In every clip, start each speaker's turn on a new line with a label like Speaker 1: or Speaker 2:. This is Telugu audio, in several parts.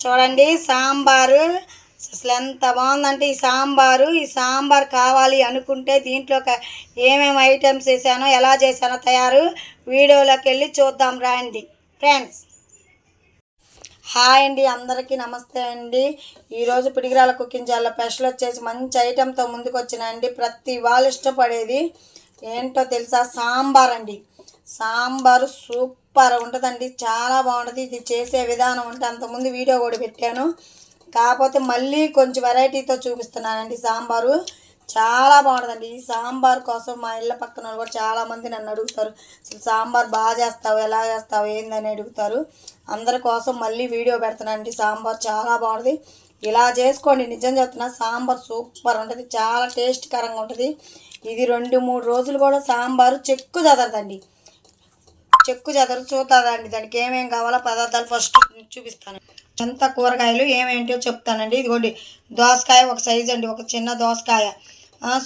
Speaker 1: చూడండి సాంబారు. అసలు ఎంత బాగుందంటే ఈ సాంబారు. ఈ సాంబార్ కావాలి అనుకుంటే దీంట్లో ఏమేమి ఐటమ్స్ వేసానో ఎలా చేశానో తయారు. వీడియోలోకి వెళ్ళి చూద్దాం రాండి ఫ్రెండ్స్ హాయ్ అండి అందరికీ నమస్తే అండి. ఈరోజు పిడిగిరాల కుకింగ్ జాల్లో స్పెషల్ వచ్చేసి మంచి ఐటెంతో ముందుకు వచ్చినాయండి ప్రతి వాళ్ళు ఇష్టపడేది ఏంటో తెలుసా? సాంబార్ అండి. సాంబారు సూపర్ ఉంటుందండి. చాలా బాగుంటుంది. ఇది చేసే విధానం ఉంటే అంతకుముందు వీడియో కూడా పెట్టాను. కాకపోతే మళ్ళీ కొంచెం వెరైటీతో చూపిస్తున్నానండి సాంబారు. చాలా బాగుంటుందండి. ఈ సాంబార్ కోసం మా ఇళ్ళ పక్కన వాళ్ళు కూడా చాలామంది నన్ను అడుగుతారు. అసలు సాంబార్ బాగా చేస్తావు? ఎలా చేస్తావు? ఏందని అడుగుతారు. అందరి కోసం మళ్ళీ వీడియో పెడుతున్నానండి. సాంబార్ చాలా బాగుంటుంది. ఇలా చేసుకోండి. నిజం చెప్తున్నా సాంబార్ సూపర్ ఉంటుంది. చాలా టేస్ట్కరంగా ఉంటుంది. ఇది రెండు మూడు రోజులు కూడా సాంబారు చెక్కు చదరదండి. చెక్కు చెదరు చూతాదండి దానికి ఏమేం కావాలో పదార్థాలు ఫస్ట్ చూపిస్తాను. ఎంత కూరగాయలు ఏమేంటో చెప్తానండి. ఇదిగోండి దోసకాయ ఒక సైజు అండి ఒక చిన్న దోసకాయ.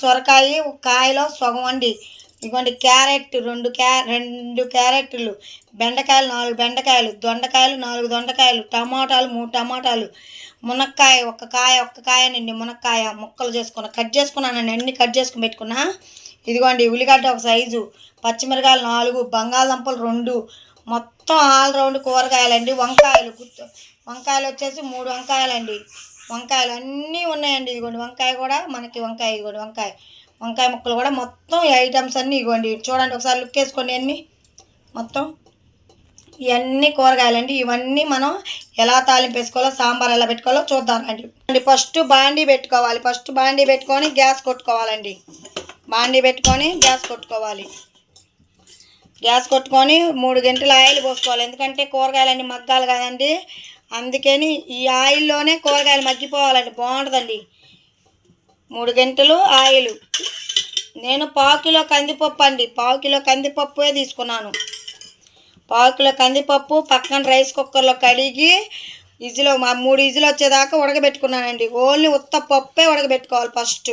Speaker 1: సొరకాయ ఒక కాయలో సగం అండి. ఇదిగోండి క్యారెట్ రెండు క్యా రెండు క్యారెట్లు బెండకాయలు నాలుగు బెండకాయలు దొండకాయలు నాలుగు దొండకాయలు టమాటాలు మూడు టమాటాలు మునక్కాయ ఒక కాయ ఒక్క కాయనండి మునక్కాయ ముక్కలు చేసుకున్నా కట్ చేసుకున్నానండి అన్ని కట్ చేసుకుని పెట్టుకున్నా. ఇదిగోండి ఉల్లిగడ్డ ఒక సైజు పచ్చిమిరకాయలు నాలుగు బంగాళదుంపలు రెండు. మొత్తం ఆల్ రౌండ్ కూరగాయలండి. వంకాయలు గుర్తు వంకాయలు వచ్చేసి మూడు వంకాయలండి. వంకాయలు అన్నీ ఉన్నాయండి. ఇదిగోండి వంకాయ కూడా మనకి వంకాయ ఇదిగోండి వంకాయ. వంకాయ ముక్కలు కూడా మొత్తం ఈ ఐటమ్స్ అన్నీ ఇవ్వండి చూడండి ఒకసారి లుక్ వేసుకోండి అన్నీ. మొత్తం ఇవన్నీ కూరగాయలండి. ఇవన్నీ మనం ఎలా తాలింపు వేసుకోవాలో సాంబార్ ఎలా పెట్టుకోవాలో చూద్దామండి ఫస్ట్ బాండీ పెట్టుకోవాలి. ఫస్ట్ బాండీ పెట్టుకొని గ్యాస్ కొట్టుకోవాలండి. బాండీ పెట్టుకొని గ్యాస్ కొట్టుకోవాలి. గ్యాస్ కొట్టుకొని మూడు గంటలు ఆయిల్ పోసుకోవాలి. ఎందుకంటే కూరగాయలన్నీ మగ్గాలి కదండి. అందుకని ఈ ఆయిల్లోనే కూరగాయలు మగ్గిపోవాలండి. బాగుంటుందండి. మూడు గంటలు ఆయిల్. నేను పావు కిలో కందిపప్పు అండి. పావు కిలో కందిపప్పుే తీసుకున్నాను. పావు కిలో కందిపప్పు పక్కన రైస్ కుక్కర్లో కడిగి ఇజిలో మా మూడు ఇజిలు వచ్చేదాకా ఉడకబెట్టుకున్నానండి. ఓన్లీ ఉత్త పప్పే ఉడకబెట్టుకోవాలి ఫస్ట్.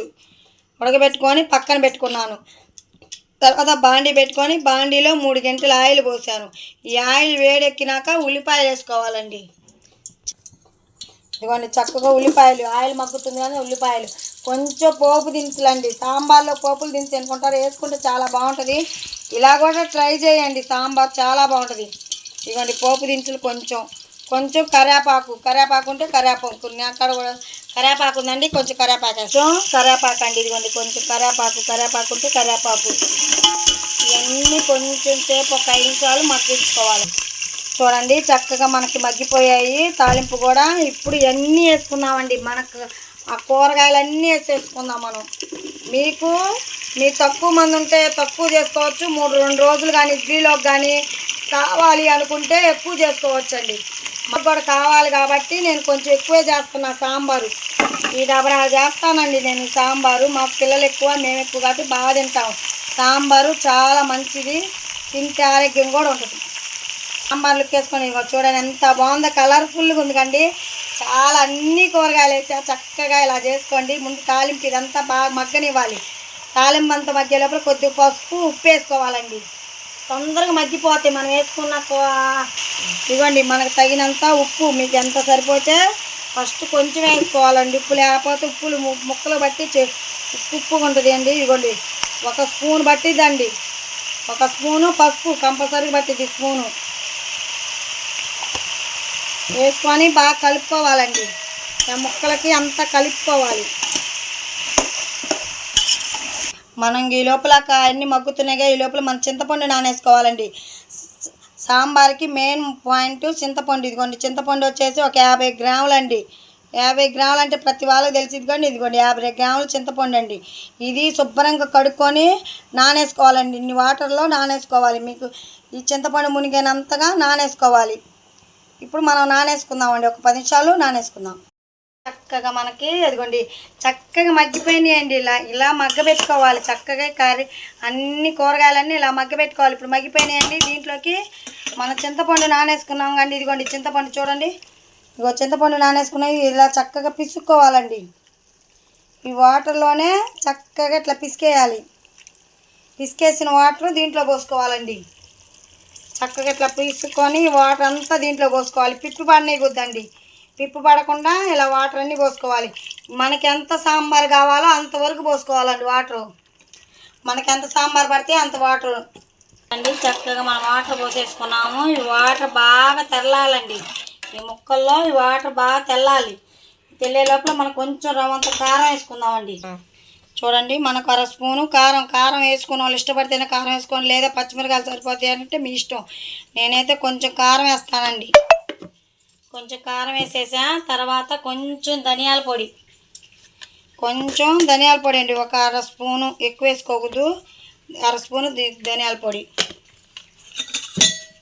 Speaker 1: ఉడకబెట్టుకొని పక్కన పెట్టుకున్నాను. తర్వాత బాండీ పెట్టుకొని బాండీలో మూడు గంటలు ఆయిల్ పోసాను. ఈ ఆయిల్ వేడెక్కినాక ఉల్లిపాయలు వేసుకోవాలండి. ఇదిగోండి చక్కగా ఉల్లిపాయలు. ఆయిల్ మగ్గుతుంది కానీ ఉల్లిపాయలు. కొంచెం పోపు దినుసులండి. సాంబార్లో పోపులు దినుసు అనుకుంటారు. వేసుకుంటే చాలా బాగుంటుంది. ఇలా కూడా ట్రై చేయండి. సాంబార్ చాలా బాగుంటుంది. ఇదిగోండి పోపు దినుసులు కొంచెం. కొంచెం కరేపాకు కరేపాకు ఉంటే కరేపాకు అక్కడ కూడా కరేపాకు ఉందండి కొంచెం కరేపాకు వేస్తాం. కరేపాకు అండి ఇదిగోండి కొంచెం కరేపాకు కరేపాకు ఉంటే కరేపాకు. ఇవన్నీ కొంచెం సేపు ఒక ఐదు నిమిషాలు మగ్గించుకోవాలి. చూడండి చక్కగా మనకి మగ్గిపోయాయి తాలింపు కూడా. ఇప్పుడు ఇవన్నీ వేసుకున్నామండి మనకు ఆ కూరగాయలన్నీ వేసేసుకుందాం మనం. మీకు మీ తక్కువ మంది ఉంటే తక్కువ చేసుకోవచ్చు. మూడు రెండు రోజులు కానీ ఇడ్లీలోకి కానీ కావాలి అనుకుంటే ఎక్కువ చేసుకోవచ్చండి. మాకు కూడా కావాలి కాబట్టి నేను కొంచెం ఎక్కువే చేస్తున్నా సాంబారు. ఈ డబరా చేస్తానండి నేను సాంబారు. మా పిల్లలు ఎక్కువ మేము ఎక్కువ కాబట్టి బాగా తింటాం. సాంబారు చాలా మంచిది. తింటే ఆరోగ్యం కూడా ఉంటుంది. సాంబార్లు వేసుకొని చూడండి ఎంత బాగుందో కలర్ఫుల్గా ఉంది కండి. చాలా అన్ని కూరగాయలు వేసా చక్కగా ఇలా చేసుకోండి. ముందు తాలింపు ఇదంతా బాగా మగ్గనివ్వాలి. తాలింపు అంత మధ్య లోపల కొద్దిగా పసుపు ఉప్పు వేసుకోవాలండి. తొందరగా మగ్గిపోతాయి. మనం వేసుకున్న ఇవ్వండి మనకు తగినంత ఉప్పు మీకు ఎంత సరిపోతే ఫస్ట్ కొంచెం వేసుకోవాలండి. ఉప్పు లేకపోతే ఉప్పులు ముక్కలు బట్టి ఉప్పు ఉప్పు ఉంటుంది అండి. ఇదిగోండి ఒక స్పూన్ పట్టిద్దండి ఒక స్పూను పసుపు కంపల్సరీ పట్టిద్ది స్పూను. వేసుకొని బాగా కలుపుకోవాలండి. ఆ ముక్కలకి అంతా కలుపుకోవాలి. మనం ఈ లోపల అన్నీ అన్ని మగ్గుతున్నాయిగా ఈ లోపల మనం చింతపండు నానేసుకోవాలండి. సాంబార్కి మెయిన్ పాయింట్ చింతపండు. ఇదిగోండి చింతపండు వచ్చేసి ఒక యాభై గ్రాములు అండి యాభై గ్రాములు అంటే ప్రతి వాళ్ళకి తెలిసి ఇదిగోండి ఇదిగోండి యాభై గ్రాములు చింతపండు అండి ఇది శుభ్రంగా కడుక్కొని నానేసుకోవాలండి. ఇన్ని వాటర్లో నానేసుకోవాలి. మీకు ఈ చింతపండు మునిగినంతగా నానేసుకోవాలి. ఇప్పుడు మనం నానేసుకుందామండి. ఒక పది నిమిషాలు నానేసుకుందాం. చక్కగా మనకి అదిగోండి చక్కగా మగ్గిపోయినాయండి ఇలా ఇలా మగ్గబెట్టుకోవాలి. చక్కగా కర్రీ అన్ని కూరగాయలన్నీ ఇలా మగ్గబెట్టుకోవాలి. ఇప్పుడు మగ్గిపోయినాయండి దీంట్లోకి మన చింతపండు నానేసుకున్నాం కానీ ఇదిగోండి చింతపండు చూడండి. ఇగో చింతపండు నానేసుకున్నాయి. ఇలా చక్కగా పిసుక్కోవాలండి. ఈ వాటర్లోనే చక్కగా ఇట్లా పిసికేయాలి. పిసికేసిన వాటర్ దీంట్లో పోసుకోవాలండి. చక్కగా ఇట్లా పీసుకొని వాటర్ అంతా దీంట్లో పోసుకోవాలి. పిప్పి పడినాయి వద్దండి. పిప్పు పడకుండా ఇలా వాటర్ అన్నీ పోసుకోవాలి. మనకి ఎంత సాంబార్ కావాలో అంతవరకు పోసుకోవాలండి వాటరు మనకి ఎంత సాంబార్ పడితే అంత వాటర్ అండి చక్కగా మనం వాటర్ పోసేసుకున్నాము. ఈ వాటర్ బాగా తెల్లాలండి ఈ ముక్కల్లో ఈ వాటర్ బాగా తెల్లాలి. తెల్లే లోపల మనం కొంచెం రవంత కారం వేసుకుందామండి. చూడండి మనకు అర స్పూను కారం కారం వేసుకున్న వాళ్ళు ఇష్టపడితేనే కారం వేసుకొని లేదా పచ్చిమిరకాయలు సరిపోతాయి అంటే మీ ఇష్టం. నేనైతే కొంచెం కారం వేస్తానండి. కొంచెం కారం వేసేసా తర్వాత కొంచెం ధనియాల పొడి. కొంచెం ధనియాల పొడి అండి ఒక అర స్పూను ఎక్కువ వేసుకోకూడదు అర స్పూను ధనియాల పొడి.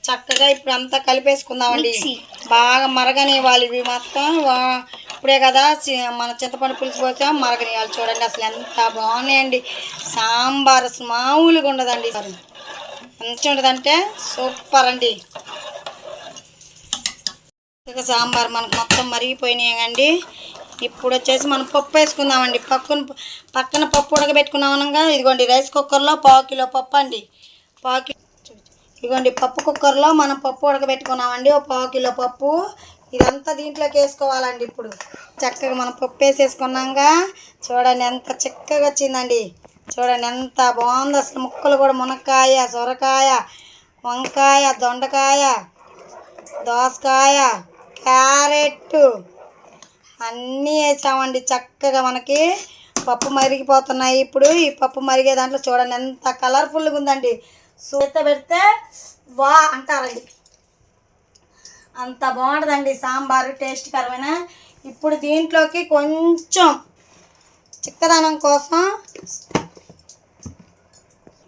Speaker 1: చక్కగా ఇప్పుడు అంతా కలిపేసుకుందామండి. బాగా మరగనివ్వాలి ఇవి మొత్తం వా- ఇప్పుడే కదా మన చింతపండు పులుసు పోసాం మరగనివ్వాలి చూడండి అసలు ఎంత బాగున్నాయండి. సాంబార్ అసలు మామూలుగా ఉండదండి. మంచిగా ఉంటుందంటే సూపర్ అండి. ఇక సాంబార్ మనకు మొత్తం మరిగిపోయినాయి ఇప్పుడు వచ్చేసి మనం పప్పు వేసుకుందామండి. పక్కన పక్కన పప్పు ఉడకబెట్టుకున్నాం అనగా ఇదిగోండి రైస్ కుక్కర్లో పావు కిలో పప్పు అండి. పావు కిలో ఇదిగోండి పప్పు కుక్కర్లో మనం పప్పు ఉడకబెట్టుకున్నామండి. ఒక పావు కిలో పప్పు. ఇదంతా దీంట్లోకి వేసుకోవాలండి ఇప్పుడు. చక్కగా మనం పప్పు వేసేసుకున్నాక చూడండి ఎంత చక్కగా వచ్చిందండి. చూడండి ఎంత బాగుంది అసలు. ముక్కలు కూడా మునక్కాయ సొరకాయ వంకాయ దొండకాయ దోసకాయ క్యారెట్. అన్నీ వేసామండి చక్కగా మనకి. పప్పు మరిగిపోతున్నాయి ఇప్పుడు. ఈ పప్పు మరిగే దాంట్లో చూడండి ఎంత కలర్ఫుల్గా ఉందండి. సూత పెడితే వా అంటారండి. అంత బాగుంటుందండి సాంబారు టేస్ట్కరమైన. ఇప్పుడు దీంట్లోకి కొంచెం చిక్కదనం కోసం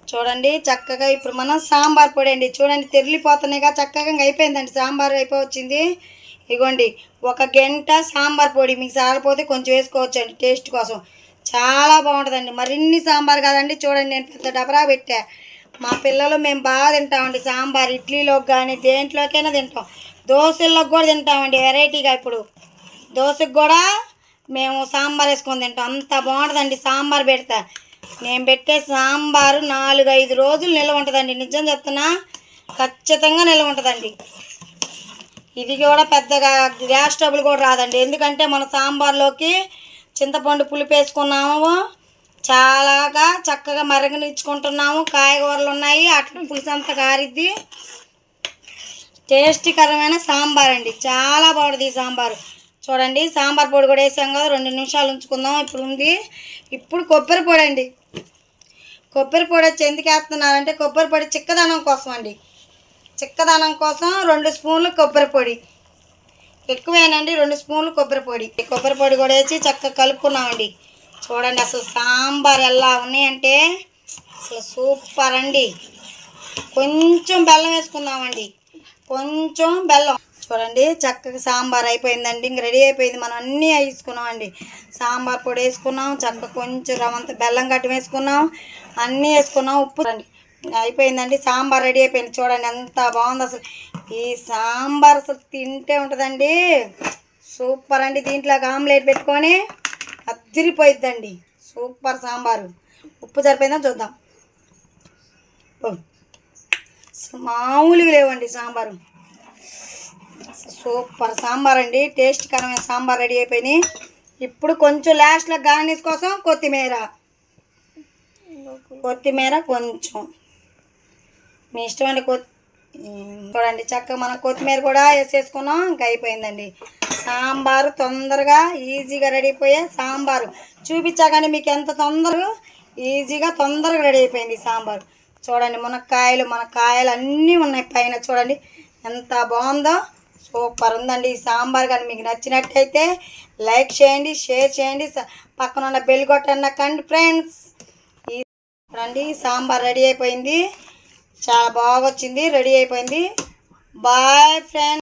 Speaker 1: చూడండి చక్కగా ఇప్పుడు మనం సాంబార్ పొడి అండి. చూడండి తెరిలిపోతున్నాయిగా చక్కగా అయిపోయిందండి. సాంబార్ అయిపోవచ్చింది ఇగోండి ఒక గంట సాంబార్ పొడి మీకు సారిపోతే కొంచెం వేసుకోవచ్చండి టేస్ట్ కోసం. చాలా బాగుంటుందండి. మరిన్ని సాంబార్ కాదండి చూడండి నేను పెద్ద డబరా పెట్టా. మా పిల్లలు మేము బాగా తింటామండి సాంబార్ ఇడ్లీలోకి కానీ దేంట్లోకైనా తింటాం. దోశల్లోకి కూడా తింటామండి వెరైటీగా ఇప్పుడు. దోశకు కూడా మేము సాంబార్ వేసుకొని తింటాం. అంత బాగుంటుందండి సాంబార్ పెడతా. నేను పెట్టే సాంబారు నాలుగు ఐదు రోజులు నిల్వ ఉంటుందండి. నిజం చెప్తున్నా ఖచ్చితంగా నిల్వ ఉంటుందండి. ఇది కూడా పెద్దగా గ్యాస్ ట్రబుల్ కూడా రాదండి. ఎందుకంటే మన సాంబార్లోకి చింతపండు పులుపు వేసుకున్నాము. చాలాగా చక్కగా మరగనిచ్చుకుంటున్నాము. కాయగూరలు ఉన్నాయి. అట్లా పులుసు అంతా కారిద్ది. టేస్టీకరమైన సాంబార్ అండి. చాలా బాగుంటుంది ఈ సాంబారు. చూడండి సాంబార్ పొడి కూడా వేసాం కదా. రెండు నిమిషాలు ఉంచుకుందాం. ఇప్పుడు ఉంది. ఇప్పుడు కొబ్బరి పొడి అండి. కొబ్బరి పొడి వచ్చి ఎందుకు వేస్తున్నారంటే కొబ్బరి పొడి చిక్కదనం కోసం అండి. చిక్కదనం కోసం రెండు స్పూన్లు కొబ్బరి పొడి. ఎక్కువేనండి రెండు స్పూన్లు కొబ్బరి పొడి. ఈ కొబ్బరి పొడి కూడా వేసి చక్కగా కలుపుకున్నామండి. చూడండి అసలు సాంబార్ ఎలా ఉన్నాయంటే అసలు సూపర్ అండి. కొంచెం బెల్లం వేసుకుందామండి. కొంచెం బెల్లం. చూడండి చక్కగా సాంబార్ అయిపోయిందండి. ఇంక రెడీ అయిపోయింది. మనం అన్నీ వేసుకున్నామండి. సాంబార్ పొడి వేసుకున్నాం చక్కగా కొంచెం రవంత బెల్లం గట్టి వేసుకున్నాం అన్నీ వేసుకున్నాం ఉప్పు రండి అయిపోయిందండి. సాంబార్ రెడీ అయిపోయింది. చూడండి ఎంత బాగుంది అసలు. ఈ సాంబార్ అసలు తింటే ఉంటుందండి. సూపర్ అండి. దీంట్లోకి ఆమ్లెట్ పెట్టుకొని అద్దరిపోయిద్దండి సూపర్ సాంబారు. ఉప్పు సరిపోయిందా చూద్దాం. మామూలుగా లేవండి సాంబారు. సూపర్ సాంబార్ అండి. టేస్ట్ కరమైన సాంబార్ రెడీ అయిపోయినాయి ఇప్పుడు కొంచెం లాస్ట్లో గార్నిష్ కోసం కొత్తిమీర. కొత్తిమీర కొంచెం. మీ ఇష్టమండి కొత్ చూడండి చక్కగా మనం కొత్తిమీర కూడా వేసేసుకున్నాం. ఇంకా అయిపోయిందండి. సాంబారు తొందరగా ఈజీగా రెడీ అయిపోయే సాంబారు. చూపించాగానే మీకు ఎంత తొందరగా ఈజీగా తొందరగా రెడీ అయిపోయింది ఈ సాంబారు. చూడండి మునక్కాయలు మన కాయలు అన్నీ ఉన్నాయి పైన చూడండి. ఎంత బాగుందో సూపర్ ఉందండి ఈ సాంబార్. కానీ మీకు నచ్చినట్టయితే లైక్ చేయండి షేర్ చేయండి పక్కన ఉన్న బెల్ కొట్టండి కండి ఫ్రెండ్స్. ఈ చూడండి సాంబార్ రెడీ అయిపోయింది. చాలా బాగా వచ్చింది రెడీ అయిపోయింది. Bye friends.